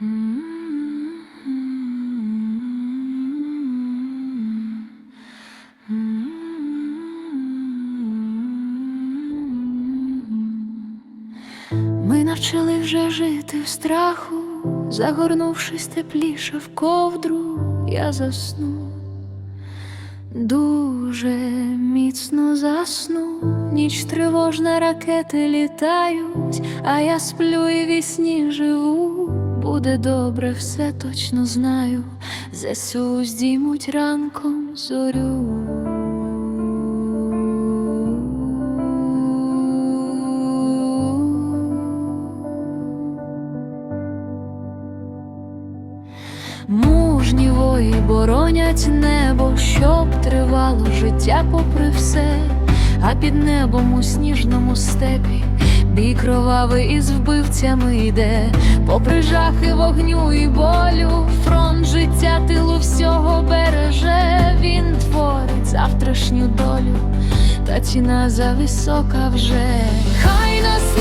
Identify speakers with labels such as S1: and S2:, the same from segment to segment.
S1: Ми навчили вже жити в страху, загорнувшись тепліше в ковдру, я засну, дуже міцно засну, ніч тривожна, ракети літають, а я сплю і вісні живу. Буде добре, все точно знаю. ЗСУ здіймуть ранком зорю. Мужні вої боронять небо, щоб тривало життя попри все, а під небом у сніжному степі бій кровавий із вбивцями йде, попри жахи вогню і болю, фронт життя тилу всього береже, він творить завтрашню долю, та ціна зависока вже. Хай насниться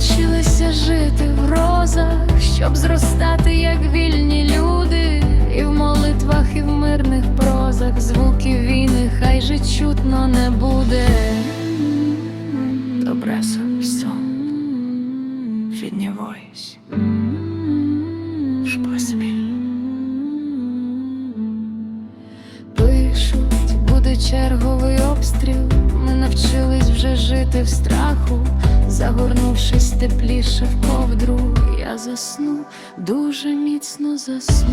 S1: навчилися жити в розах, щоб зростати, як вільні люди, і в молитвах, і в мирних прозах звуків війни, хай же чутно не буде.
S2: Добре сон. Відніваюсь. Спасибі.
S1: Пишуть, буде черговий обстріл. Навчились вже жити в страху, загорнувшись тепліше в ковдру. Я засну, дуже міцно засну.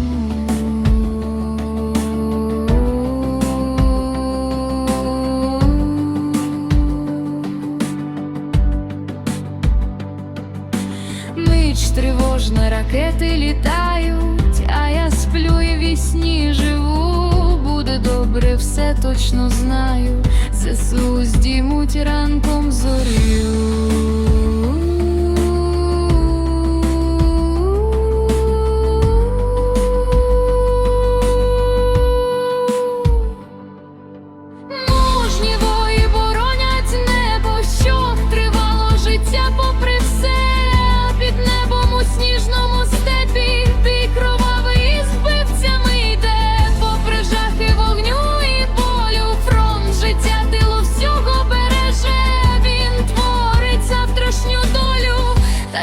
S1: Ніч тривожна, ракети літають, а я сплю і вісні живу. Буде добре, все точно знаю. ЗСУ здіймуть ранком зорю.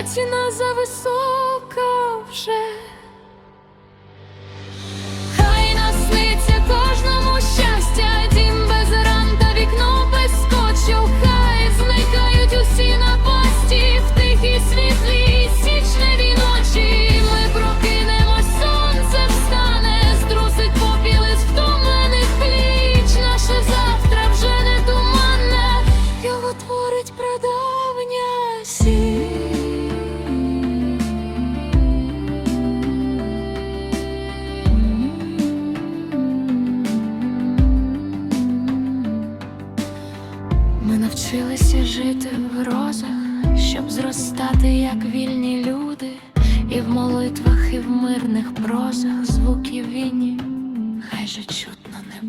S1: Долю, навчилися жити в розах, щоб зростати, як вільні люди, і в молитвах, і в мирних прозах звуків війні, хай же чутно не